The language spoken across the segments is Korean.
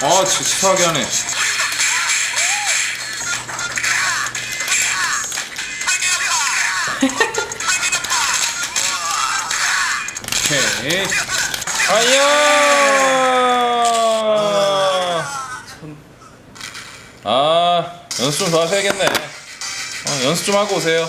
아 진짜 치사하게 하네. 오케이. 아야. 아 연습 좀 더 하셔야겠네. 어, 연습 좀 하고 오세요.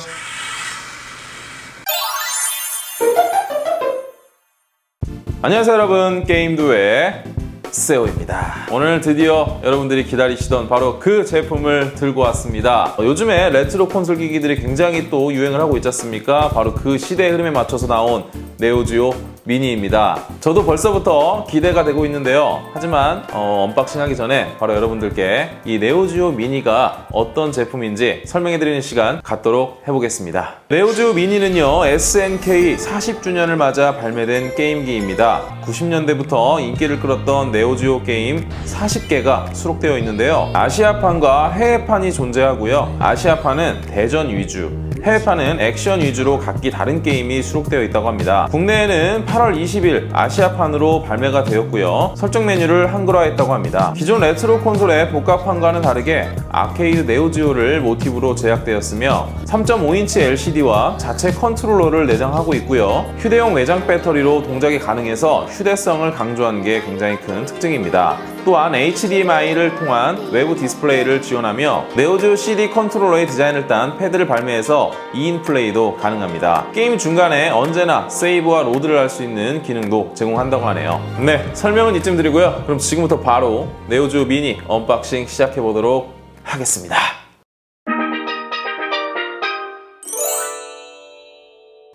안녕하세요 여러분. 게임도의 세오입니다. 오늘 드디어 여러분들이 기다리시던 바로 그 제품을 들고 왔습니다. 어, 요즘에 레트로 콘솔 기기들이 굉장히 또 유행을 하고 있지 않습니까? 바로 그 시대의 흐름에 맞춰서 나온 네오지오 미니입니다. 저도 벌써부터 기대가 되고 있는데요. 하지만 어, 언박싱 하기 전에 바로 여러분들께 이 네오지오 미니가 어떤 제품인지 설명해드리는 시간 갖도록 해보겠습니다. 네오지오 미니는요 SNK 40주년을 맞아 발매된 게임기입니다. 90년대부터 인기를 끌었던 네오지오 게임 40개가 수록되어 있는데요. 아시아판과 해외판이 존재하고요. 아시아판은 대전 위주 해외판은 액션 위주로 각기 다른 게임이 수록되어 있다고 합니다. 국내에는 8월 20일 아시아판으로 발매가 되었고요. 설정 메뉴를 한글화했다고 합니다. 기존 레트로 콘솔의 복합판과는 다르게 아케이드 네오지오를 모티브로 제작되었으며 3.5인치 LCD와 자체 컨트롤러를 내장하고 있고요. 휴대용 외장 배터리로 동작이 가능해서 휴대성을 강조한 게 굉장히 큰 특징입니다. 또한 HDMI를 통한 외부 디스플레이를 지원하며 네오지오 CD 컨트롤러의 디자인을 딴 패드를 발매해서 2인 플레이도 가능합니다. 게임 중간에 언제나 세이브와 로드를 할 수 있는 기능도 제공한다고 하네요. 네, 설명은 이쯤 드리고요. 그럼 지금부터 바로 네오지오 미니 언박싱 시작해 보도록 하겠습니다.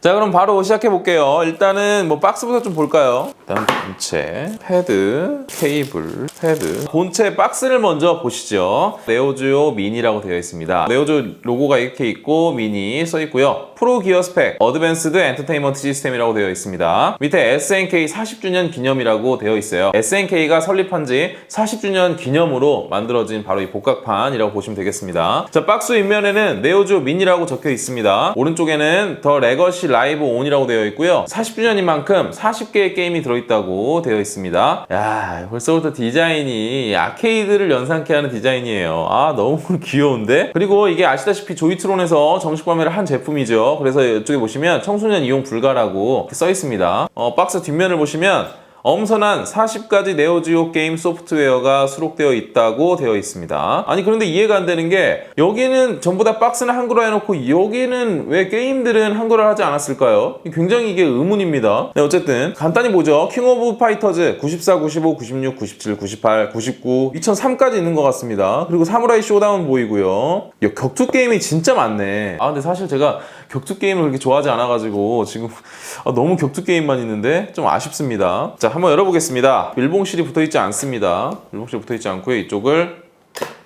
자 그럼 바로 시작해 볼게요. 일단은 뭐 박스부터 좀 볼까요? 일단 본체 패드 케이블 패드. 본체 박스를 먼저 보시죠. 네오지오 미니라고 되어 있습니다. 네오지오 로고가 이렇게 있고 미니 써 있고요. 프로 기어 스펙 어드밴스드 엔터테인먼트 시스템이라고 되어 있습니다. 밑에 SNK 40주년 기념이라고 되어 있어요. SNK가 설립한 지 40주년 기념으로 만들어진 바로 이 복각판이라고 보시면 되겠습니다. 자 박스 윗면에는 네오지오 미니라고 적혀 있습니다. 오른쪽에는 더 레거시 라이브 온이라고 되어 있고요. 40주년인 만큼 40개의 게임이 들어있다고 되어 있습니다. 야, 벌써부터 디자인이 아케이드를 연상케 하는 디자인이에요. 아, 너무 귀여운데? 그리고 이게 아시다시피 조이트론에서 정식 발매를 한 제품이죠. 그래서 이쪽에 보시면 청소년 이용 불가라고 써 있습니다. 어, 박스 뒷면을 보시면 엄선한 40가지 네오지오 게임 소프트웨어가 수록되어 있다고 되어 있습니다. 아니 그런데 이해가 안 되는 게 여기는 전부 다 박스는 한글화 해놓고 여기는 왜 게임들은 한글화 하지 않았을까요? 굉장히 이게 의문입니다. 네 어쨌든 간단히 보죠. 킹 오브 파이터즈 94, 95, 96, 97, 98, 99, 2003까지 있는 것 같습니다. 그리고 사무라이 쇼다운 보이고요. 야, 격투 게임이 진짜 많네. 아 근데 사실 제가 격투 게임을 그렇게 좋아하지 않아가지고 지금 아, 너무 격투 게임만 있는데 좀 아쉽습니다. 자, 한번 열어보겠습니다. 밀봉실이 붙어 있지 않습니다. 밀봉실 붙어 있지 않고요. 이쪽을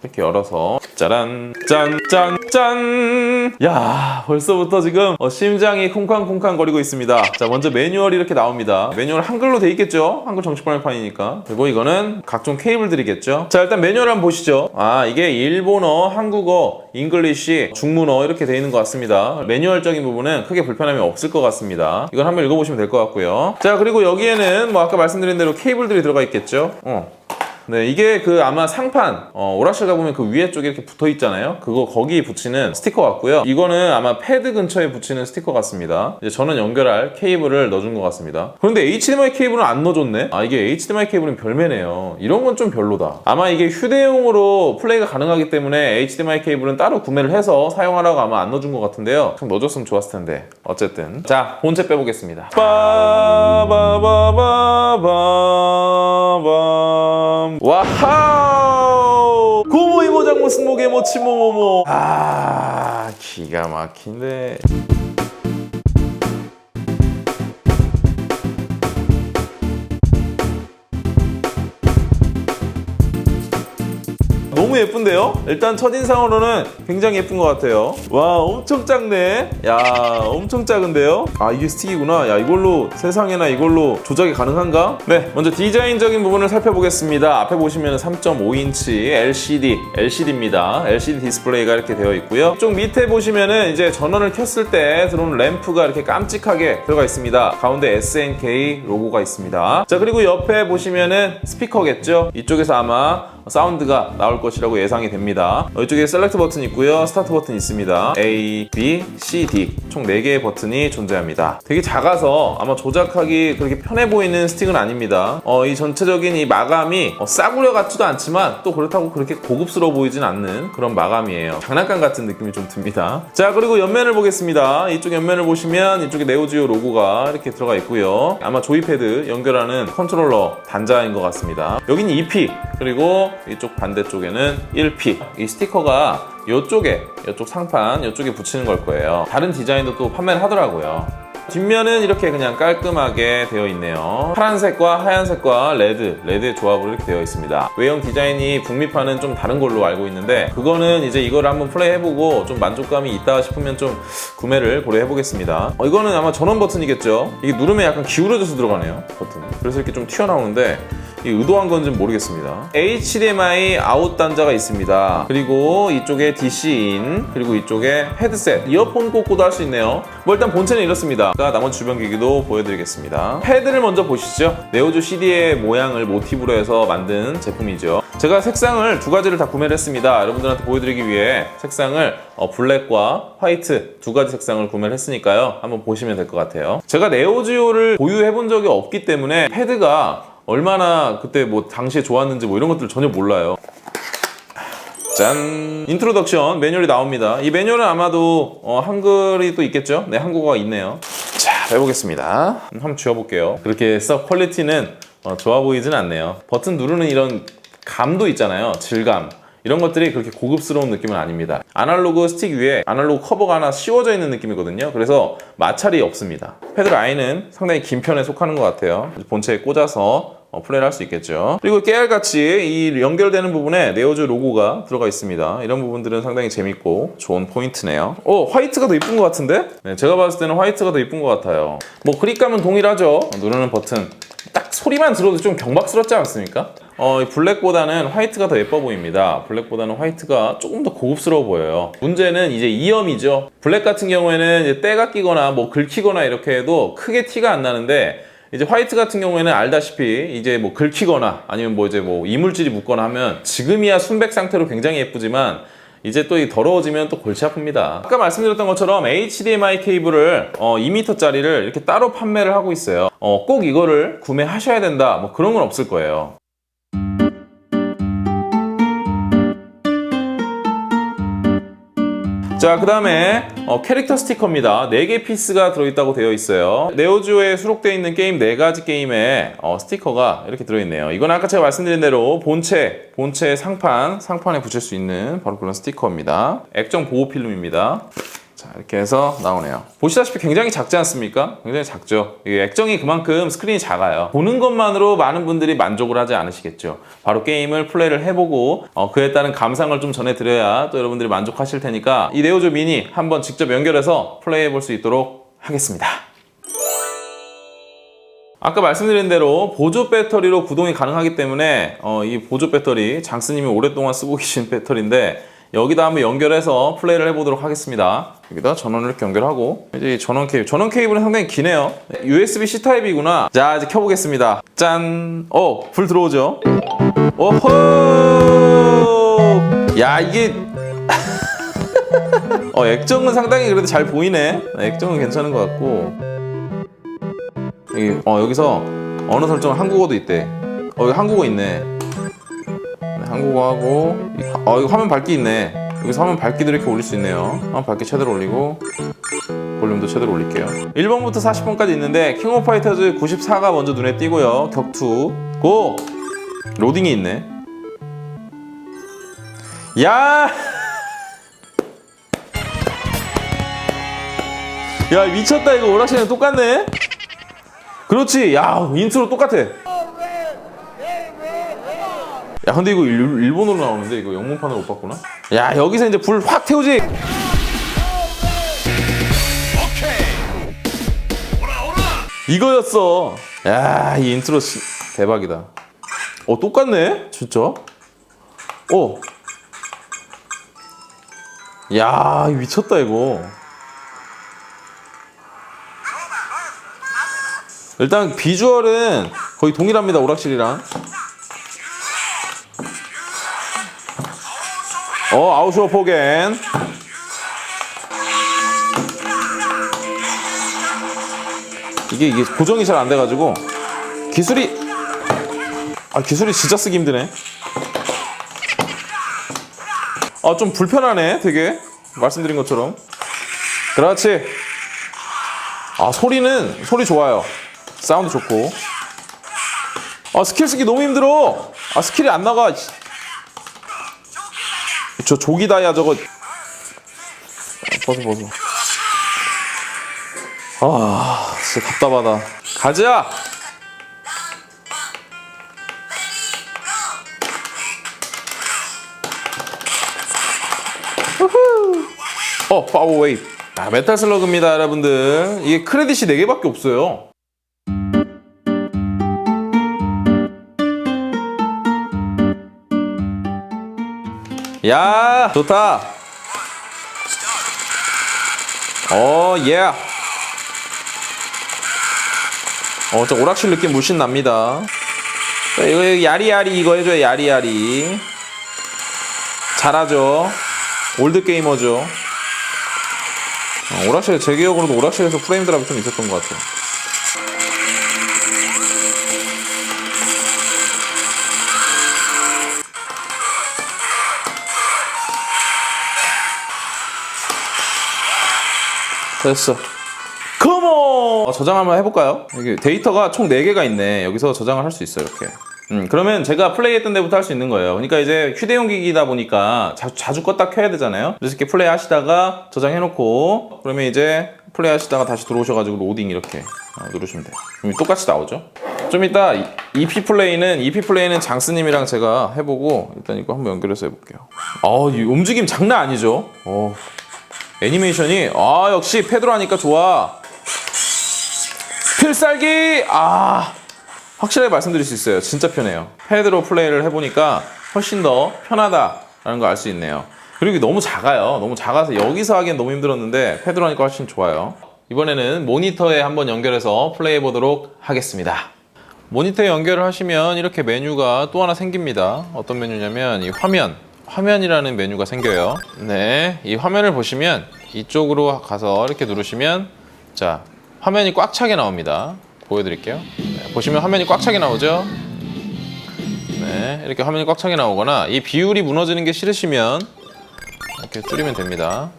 이렇게 열어서. 짜란 짠짠짠! 야 벌써부터 지금 어, 심장이 쿵쾅쿵쾅 거리고 있습니다. 자 먼저 매뉴얼이 이렇게 나옵니다. 매뉴얼 한글로 돼 있겠죠? 한글 정식 발매판이니까. 그리고 이거는 각종 케이블들이겠죠? 자 일단 매뉴얼 한번 보시죠. 아 이게 일본어 한국어 잉글리시 중문어 이렇게 돼 있는 것 같습니다. 매뉴얼적인 부분은 크게 불편함이 없을 것 같습니다. 이건 한번 읽어보시면 될 것 같고요. 자 그리고 여기에는 뭐 아까 말씀드린 대로 케이블들이 들어가 있겠죠? 어. 네, 이게 그 아마 상판, 어, 오락실 가보면 그 위에 쪽에 이렇게 붙어 있잖아요. 그거 거기 붙이는 스티커 같고요. 이거는 아마 패드 근처에 붙이는 스티커 같습니다. 이제 저는 연결할 케이블을 넣어준 것 같습니다. 그런데 HDMI 케이블은 안 넣어줬네? 아, 이게 HDMI 케이블은 별매네요. 이런 건 좀 별로다. 아마 이게 휴대용으로 플레이가 가능하기 때문에 HDMI 케이블은 따로 구매를 해서 사용하라고 아마 안 넣어준 것 같은데요. 좀 넣어줬으면 좋았을 텐데. 어쨌든. 자, 본체 빼보겠습니다. 빠바바바바 밤. 와하우! 고모 이모 장모 승모개모 치모모모. 아, 기가 막힌데. 너무 예쁜데요? 일단 첫인상으로는 굉장히 예쁜 것 같아요. 와, 엄청 작네. 야, 엄청 작은데요? 아, 이게 스틱이구나. 야, 이걸로 세상에나 이걸로 조작이 가능한가? 네, 먼저 디자인적인 부분을 살펴보겠습니다. 앞에 보시면 3.5인치 LCD, LCD입니다. LCD 디스플레이가 이렇게 되어 있고요. 쪽 밑에 보시면은 이제 전원을 켰을 때 들어오는 램프가 이렇게 깜찍하게 들어가 있습니다. 가운데 SNK 로고가 있습니다. 자, 그리고 옆에 보시면은 스피커겠죠? 이쪽에서 아마 사운드가 나올 것이라고 예상이 됩니다. 어, 이쪽에 셀렉트 버튼 있고요. 스타트 버튼 있습니다. A, B, C, D 총 4개의 버튼이 존재합니다. 되게 작아서 아마 조작하기 그렇게 편해 보이는 스틱은 아닙니다. 어, 이 전체적인 이 마감이 어, 싸구려 같지도 않지만 또 그렇다고 그렇게 고급스러워 보이진 않는 그런 마감이에요. 장난감 같은 느낌이 좀 듭니다. 자 그리고 옆면을 보겠습니다. 이쪽 옆면을 보시면 이쪽에 네오지오 로고가 이렇게 들어가 있고요. 아마 조이패드 연결하는 컨트롤러 단자인 것 같습니다. 여기는 2P 그리고 이쪽 반대쪽에는 1P 이 스티커가 이쪽에 이쪽 상판 이쪽에 붙이는 걸 거예요. 다른 디자인도 또 판매를 하더라고요. 뒷면은 이렇게 그냥 깔끔하게 되어 있네요. 파란색과 하얀색과 레드, 레드의 조합으로 이렇게 되어 있습니다. 외형 디자인이 북미판은 좀 다른 걸로 알고 있는데 그거는 이제 이거를 한번 플레이 해보고 좀 만족감이 있다 싶으면 좀 구매를 고려해 보겠습니다. 어, 이거는 아마 전원 버튼이겠죠. 이게 누르면 약간 기울어져서 들어가네요. 버튼. 그래서 이렇게 좀 튀어나오는데 이 의도한 건지는 모르겠습니다. HDMI 아웃 단자가 있습니다. 그리고 이쪽에 DC-in, 그리고 이쪽에 헤드셋, 이어폰 꽂고도 할 수 있네요. 뭐 일단 본체는 이렇습니다. 나머지 주변 기기도 보여드리겠습니다. 패드를 먼저 보시죠. 네오조 CD의 모양을 모티브로 해서 만든 제품이죠. 제가 색상을 두 가지를 다 구매를 했습니다. 여러분들한테 보여드리기 위해 색상을 어, 블랙과 화이트 두 가지 색상을 구매를 했으니까요. 한번 보시면 될 것 같아요. 제가 네오지오를 보유해 본 적이 없기 때문에 패드가 얼마나 그때 뭐 당시에 좋았는지 뭐 이런 것들 전혀 몰라요. 짠! 인트로덕션 매뉴얼이 나옵니다. 이 매뉴얼은 아마도 어, 한글이 또 있겠죠? 네, 한국어가 있네요. 자, 해보겠습니다. 한번 쥐어볼게요. 그렇게 썩 퀄리티는 어, 좋아 보이진 않네요. 버튼 누르는 이런 감도 있잖아요. 질감. 이런 것들이 그렇게 고급스러운 느낌은 아닙니다. 아날로그 스틱 위에 아날로그 커버가 하나 씌워져 있는 느낌이거든요. 그래서 마찰이 없습니다. 패드 라인은 상당히 긴 편에 속하는 것 같아요. 본체에 꽂아서 어, 플레이를 할 수 있겠죠. 그리고 깨알같이 이 연결되는 부분에 네오즈 로고가 들어가 있습니다. 이런 부분들은 상당히 재밌고 좋은 포인트네요. 어, 화이트가 더 이쁜 것 같은데? 네, 제가 봤을 때는 화이트가 더 이쁜 것 같아요. 뭐 그립감은 동일하죠. 누르는 버튼. 딱 소리만 들어도 좀 경박스럽지 않습니까? 어, 이 블랙보다는 화이트가 더 예뻐 보입니다. 블랙보다는 화이트가 조금 더 고급스러워 보여요. 문제는 이제 이염이죠. 블랙 같은 경우에는 이제 때가 끼거나 뭐 긁히거나 이렇게 해도 크게 티가 안 나는데 이제 화이트 같은 경우에는 알다시피 이제 뭐 긁히거나 아니면 뭐 이제 뭐 이물질이 묻거나 하면 지금이야 순백 상태로 굉장히 예쁘지만 이제 또 이 더러워지면 또 골치 아픕니다. 아까 말씀드렸던 것처럼 HDMI 케이블을 어, 2m짜리를 이렇게 따로 판매를 하고 있어요. 어, 꼭 이거를 구매하셔야 된다. 뭐 그런 건 없을 거예요. 자, 그 다음에 어, 캐릭터 스티커입니다. 4개 피스가 들어있다고 되어 있어요. 네오지오에 수록되어 있는 게임 4가지 게임에 어, 스티커가 이렇게 들어있네요. 이건 아까 제가 말씀드린 대로 본체, 본체 상판, 상판에 붙일 수 있는 바로 그런 스티커입니다. 액정 보호 필름입니다. 자, 이렇게 해서 나오네요. 보시다시피 굉장히 작지 않습니까? 굉장히 작죠. 이 액정이 그만큼 스크린이 작아요. 보는 것만으로 많은 분들이 만족을 하지 않으시겠죠. 바로 게임을 플레이를 해보고 어, 그에 따른 감상을 좀 전해드려야 또 여러분들이 만족하실 테니까 이 네오조 미니 한번 직접 연결해서 플레이해 볼 수 있도록 하겠습니다. 아까 말씀드린 대로 보조 배터리로 구동이 가능하기 때문에 어, 이 보조 배터리 장스님이 오랫동안 쓰고 계신 배터리인데 여기다 한번 연결해서 플레이를 해보도록 하겠습니다. 여기다 전원을 이렇게 연결하고 이제 이 전원 케이블, 전원 케이블은 상당히 기네요. USB-C 타입이구나. 자 이제 켜보겠습니다. 짠. 어, 불 들어오죠? 오호. 야 이게 어 액정은 상당히 그래도 잘 보이네. 액정은 괜찮은 것 같고. 여기, 어 여기서 언어 설정 한국어도 있대. 어 여기 한국어 있네. 네, 한국어하고 어 이거 화면 밝기 있네. 여기서 화면 밝기도 이렇게 올릴 수 있네요. 화면 밝기 최대로 올리고 볼륨도 최대로 올릴게요. 1번부터 40번까지 있는데 킹 오브 파이터즈 94가 먼저 눈에 띄고요. 격투 고 로딩이 있네. 야! 야 미쳤다 이거 오락실이랑 똑같네. 그렇지. 야 인트로 똑같아. 야 근데 이거 일, 일본어로 나오는데 이거 영문판으로 못 봤구나? 야 여기서 이제 불 확 태우지! 이거였어. 야 이 인트로 시- 대박이다. 어 똑같네? 진짜? 어. 야 미쳤다 이거. 일단 비주얼은 거의 동일합니다 오락실이랑 어 아웃쇼 포겐 이게 이게 고정이 잘 안 돼가지고. 기술이 아 기술이 진짜 쓰기 힘드네. 아 좀 불편하네 되게. 말씀드린 것처럼. 그렇지. 아 소리는 소리 좋아요. 사운드 좋고. 아 스킬 쓰기 너무 힘들어. 아 스킬이 안 나가. 씨. 저 조기다야 저거. 벗어 벗어. 아 진짜 답답하다. 가자 어 파워웨이 아, 메탈 슬러그입니다 여러분들. 이게 크레딧이 4개밖에 없어요 야 좋다 어 예. 어, 저 오락실 느낌 물씬 납니다. 자, 이거 야리야리 이거 해줘요, 야리야리. 잘하죠. 올드 게이머죠. 어, 오락실, 제 기억으로도 오락실에서 프레임 드랍이 좀 있었던 것 같아요. 됐어. 컴온! 어, 저장 한번 해볼까요? 이게 데이터가 총 4개가 있네. 여기서 저장을 할 수 있어요, 이렇게. 음, 그러면 제가 플레이했던 데부터 할 수 있는 거예요. 그러니까 이제 휴대용 기기다 보니까 자, 자주 껐다 켜야 되잖아요. 그래서 이렇게 플레이 하시다가 저장해놓고, 그러면 이제 플레이 하시다가 다시 들어오셔가지고 로딩 이렇게 어, 누르시면 돼요. 그럼 똑같이 나오죠. 좀 이따 이- EP 플레이는, EP 플레이는 장스님이랑 제가 해보고, 일단 이거 한번 연결해서 해볼게요. 아, 이 움직임 장난 아니죠? 어, 애니메이션이, 아, 역시 패드로 하니까 좋아. 필살기? 아 확실하게 말씀드릴 수 있어요. 진짜 편해요. 패드로 플레이를 해보니까 훨씬 더 편하다라는 걸 알 수 있네요. 그리고 너무 작아요. 너무 작아서 여기서 하기엔 너무 힘들었는데 패드로 하니까 훨씬 좋아요. 이번에는 모니터에 한번 연결해서 플레이해 보도록 하겠습니다. 모니터에 연결을 하시면 이렇게 메뉴가 또 하나 생깁니다. 어떤 메뉴냐면 이 화면 화면이라는 메뉴가 생겨요 네, 이 화면을 보시면 이쪽으로 가서 이렇게 누르시면 자 화면이 꽉 차게 나옵니다. 보여드릴게요. 네, 보시면 화면이 꽉 차게 나오죠. 네, 이렇게 화면이 꽉 차게 나오거나 이 비율이 무너지는 게 싫으시면 이렇게 줄이면 됩니다.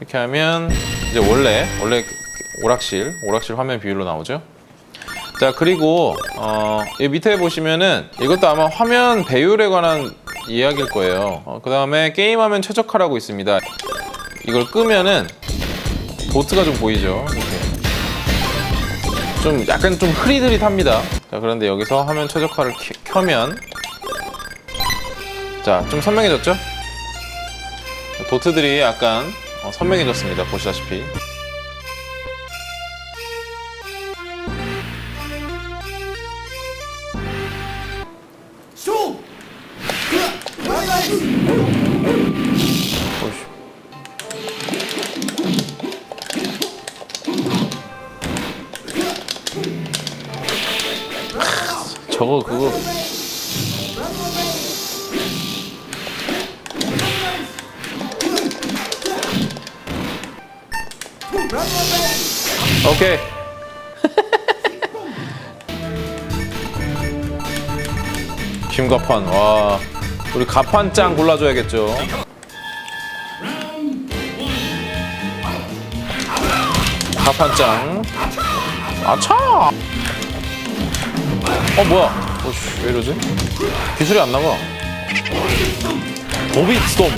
이렇게 하면 이제 원래 원래 오락실 오락실 화면 비율로 나오죠. 자 그리고 어, 이 밑에 보시면은 이것도 아마 화면 배율에 관한 이야기일 거예요. 어, 그 다음에 게임화면 최적화라고 있습니다. 이걸 끄면은 도트가 좀 보이죠. 이렇게. 좀 약간 좀 흐릿흐릿합니다. 자 그런데 여기서 화면 최적화를 키- 켜면 자 좀 선명해졌죠? 도트들이 약간 어, 선명해졌습니다. 보시다시피. 저거 그거. 오케이. 심가판 와. 우리 가판짱 골라줘야겠죠. 가판짱 아차 어 뭐야 어씨 왜 이러지 기술이 안 나가 도비 스톰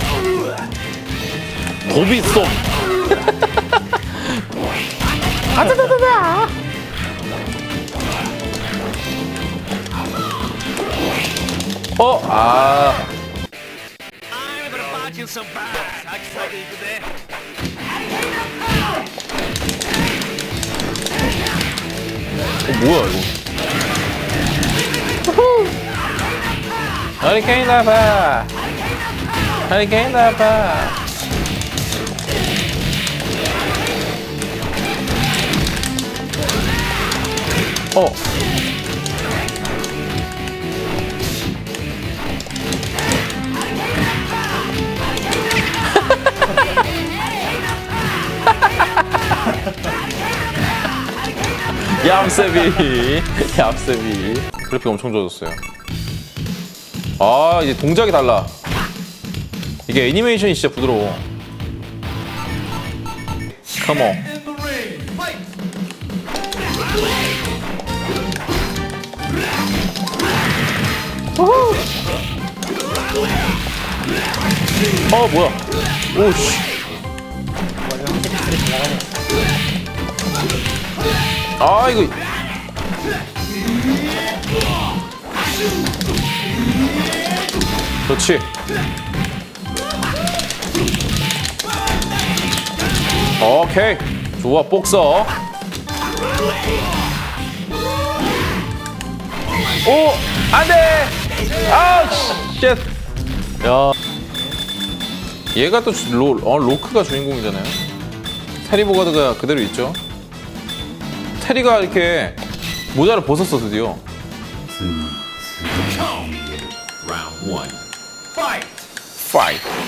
도비 스톰 어? 아. Some bags. I tried to do that. 어, 뭐야, 이거. 허리케인 나봐. 허리케인 나봐. 어. 얌세비 얌세비 그래픽 엄청 좋아졌어요 아 이제 동작이 달라. 이게 애니메이션이 진짜 부드러워. 컴온 어 뭐야? 오씨. 아 이거 그렇지. 오케이. 좋아 복서. 오 안 돼! 아우 쉣. 야. 얘가 또 로, 어, 로크가 주인공이잖아요. 테리 보가드가 그대로 있죠. 테리가 이렇게 모자를 벗었어 드디어. One. Fight. 파이트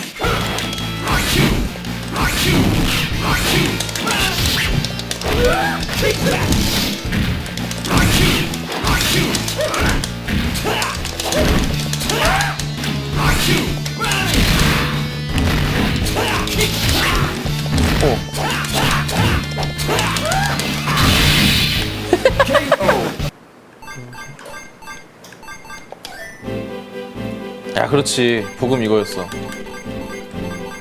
야 그렇지. 부금 이거였어.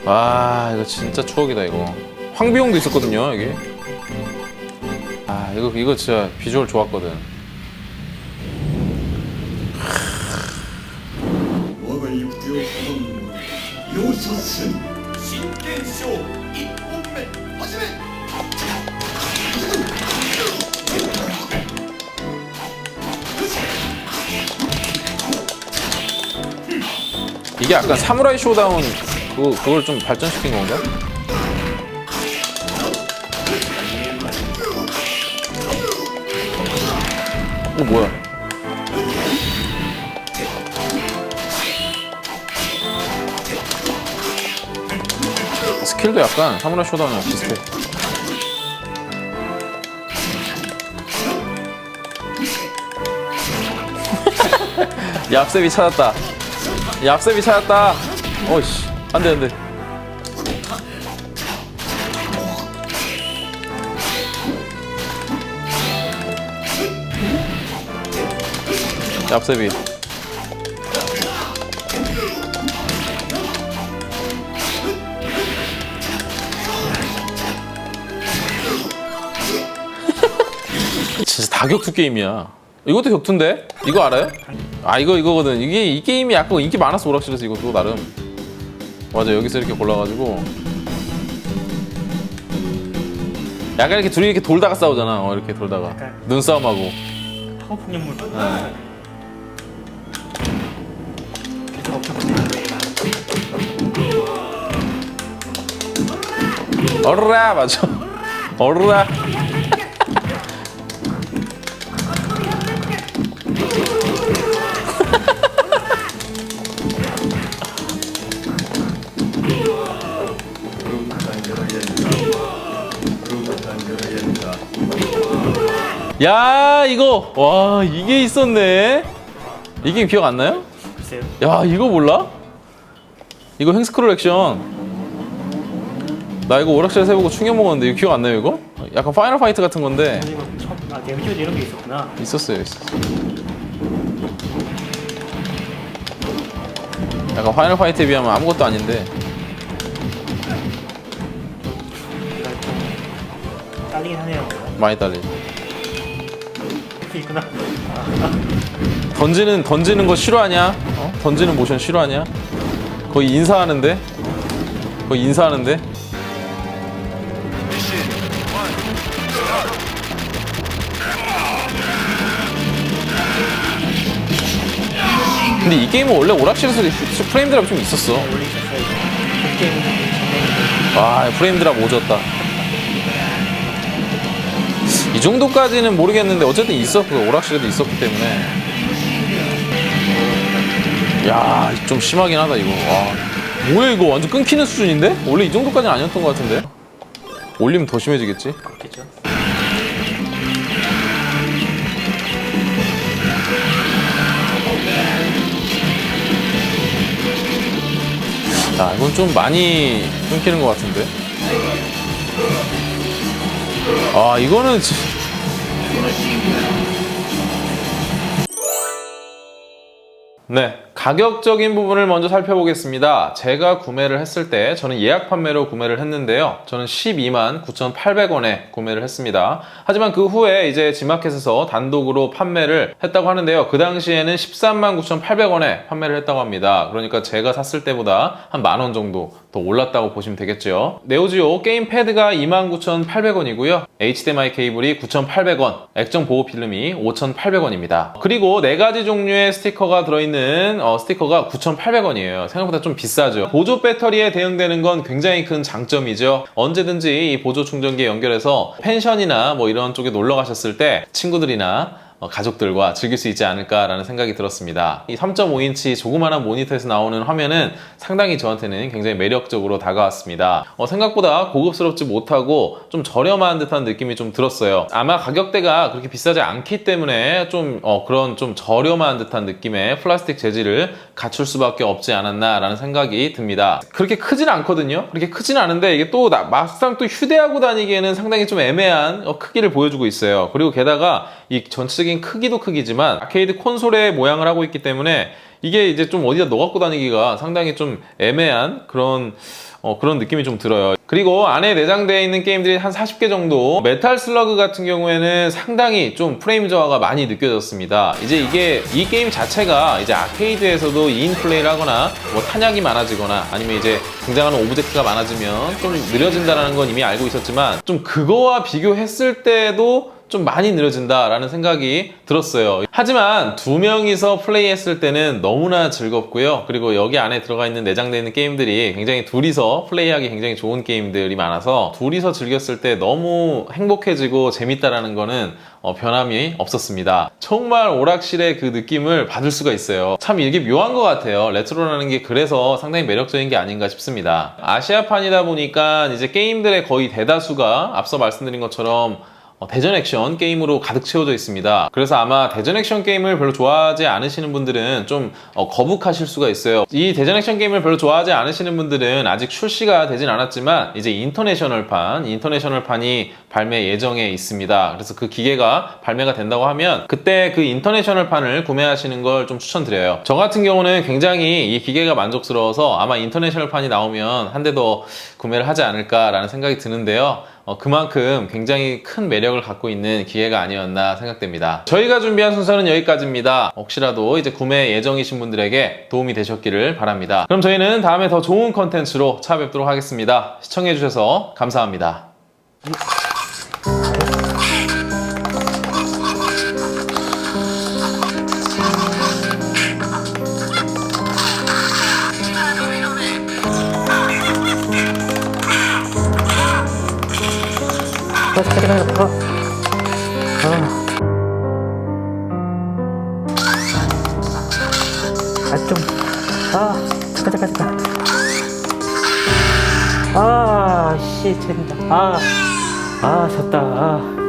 와 이거 진짜 추억이다 이거. 황비용도 있었거든요 여기. 아 이거 이거 진짜 비주얼 좋았거든 이게 약간 사무라이 쇼다운 그, 그걸 좀 발전시킨 건가? 어 뭐야? 스킬도 약간 사무라이 쇼다운이랑 비슷해. 얍셉이 찾았다 얍셉이 찾았다. 어이씨. 안 돼 안 돼 얍셉이. 진짜 다 격투 게임이야. 이것도 격투인데? 이거 알아요? 아 이거 이거거든. 이게 이 게임이 약간 인기 많았어 오락실에서 이것도 나름. 맞아 여기서 이렇게 골라가지고. 약간 이렇게 둘이 이렇게 돌다가 싸우잖아. 어 이렇게 돌다가. 눈싸움하고. 폭력물 어르라! 맞아. 어르라 야 이거. 와 이게 있었네. 이 게임 기억 안 나요? 글쎄요. 야 이거 몰라? 이거 횡스크롤 액션. 나 이거 오락실에서 해보고 충격 먹었는데 이거 기억 안 나요 이거? 약간 파이널 파이트 같은 건데. 아니 이거 처음 아 데미지도 이런 게 있었구나. 있었어요 있었어 약간 파이널 파이트에 비하면 아무것도 아닌데. 좀 딸리긴 하네요. 많이 수 있구나. 던지는 던지는 거 싫어하냐? 어? 던지는 모션 싫어하냐? 거의 인사하는데? 거의 인사하는데? 근데 이 게임은 원래 오락실에서 프레임 드랍이 좀 있었어. 있었어요. 그 아, 프레임 드랍 오졌다. 이 정도까지는 모르겠는데 어쨌든 있었고 오락실에도 있었기 때문에. 야, 좀 심하긴 하다 이거. 와. 뭐야 이거 완전 끊기는 수준인데? 원래 이 정도까지는 아니었던 것 같은데. 올리면 더 심해지겠지? 그렇겠죠. 야, 이건 좀 많이 끊기는 것 같은데. 아, 이거는 지- 네, 가격적인 부분을 먼저 살펴보겠습니다. 제가 구매를 했을 때 저는 예약 판매로 구매를 했는데요. 저는 12만 9,800원에 구매를 했습니다. 하지만 그 후에 이제 지마켓에서 단독으로 판매를 했다고 하는데요. 그 당시에는 13만 9,800원에 판매를 했다고 합니다. 그러니까 제가 샀을 때보다 한 만 원 정도 더 올랐다고 보시면 되겠죠. 네오지오 게임 패드가 29,800원이고요. HDMI 케이블이 9,800원, 액정 보호 필름이 5,800원입니다. 그리고 네 가지 종류의 스티커가 들어있는 어, 스티커가 9,800원이에요. 생각보다 좀 비싸죠. 보조 배터리에 대응되는 건 굉장히 큰 장점이죠. 언제든지 이 보조 충전기에 연결해서 펜션이나 뭐 이런 쪽에 놀러 가셨을 때 친구들이나 어, 가족들과 즐길 수 있지 않을까라는 생각이 들었습니다. 이 3.5인치 조그마한 모니터에서 나오는 화면은 상당히 저한테는 굉장히 매력적으로 다가왔습니다. 어, 생각보다 고급스럽지 못하고 좀 저렴한 듯한 느낌이 좀 들었어요. 아마 가격대가 그렇게 비싸지 않기 때문에 좀 어, 그런 좀 저렴한 듯한 느낌의 플라스틱 재질을 갖출 수밖에 없지 않았나라는 생각이 듭니다. 그렇게 크진 않거든요. 그렇게 크진 않은데 이게 또 나- 막상 또 휴대하고 다니기에는 상당히 좀 애매한 어, 크기를 보여주고 있어요. 그리고 게다가 이 전체적인 크기도 크기지만 아케이드 콘솔의 모양을 하고 있기 때문에 이게 이제 좀 어디다 넣어 갖고 다니기가 상당히 좀 애매한 그런 어, 그런 느낌이 좀 들어요. 그리고 안에 내장되어 있는 게임들이 한 40개 정도. 메탈 슬러그 같은 경우에는 상당히 좀 프레임 저하가 많이 느껴졌습니다. 이제 이게 이 게임 자체가 이제 아케이드에서도 2인 플레이를 하거나 뭐 탄약이 많아지거나 아니면 이제 등장하는 오브젝트가 많아지면 좀 느려진다는 건 이미 알고 있었지만 좀 그거와 비교했을 때도 좀 많이 느려진다라는 생각이 들었어요. 하지만 두 명이서 플레이했을 때는 너무나 즐겁고요. 그리고 여기 안에 들어가 있는 내장되어 있는 게임들이 굉장히 둘이서 플레이하기 굉장히 좋은 게임들이 많아서 둘이서 즐겼을 때 너무 행복해지고 재밌다라는 거는 어, 변함이 없었습니다. 정말 오락실의 그 느낌을 받을 수가 있어요. 참 이게 묘한 것 같아요. 레트로라는 게 그래서 상당히 매력적인 게 아닌가 싶습니다. 아시아판이다 보니까 이제 게임들의 거의 대다수가 앞서 말씀드린 것처럼 어, 대전 액션 게임으로 가득 채워져 있습니다. 그래서 아마 대전 액션 게임을 별로 좋아하지 않으시는 분들은 좀 어, 거북하실 수가 있어요. 이 대전 액션 게임을 별로 좋아하지 않으시는 분들은 아직 출시가 되진 않았지만 이제 인터내셔널판, 인터내셔널판이 발매 예정에 있습니다. 그래서 그 기계가 발매가 된다고 하면 그때 그 인터내셔널판을 구매하시는 걸 좀 추천드려요. 저 같은 경우는 굉장히 이 기계가 만족스러워서 아마 인터내셔널판이 나오면 한 대 더 구매를 하지 않을까라는 생각이 드는데요. 어, 그만큼 굉장히 큰 매력을 갖고 있는 기회가 아니었나 생각됩니다. 저희가 준비한 순서는 여기까지입니다. 혹시라도 이제 구매 예정이신 분들에게 도움이 되셨기를 바랍니다. 그럼 저희는 다음에 더 좋은 컨텐츠로 찾아뵙도록 하겠습니다. 시청해주셔서 감사합니다. 아. 아, 좀. 아, 잠깐, 잠깐, 잠깐. 아, 씨, 젠다. 아, 아, 졌다. 아.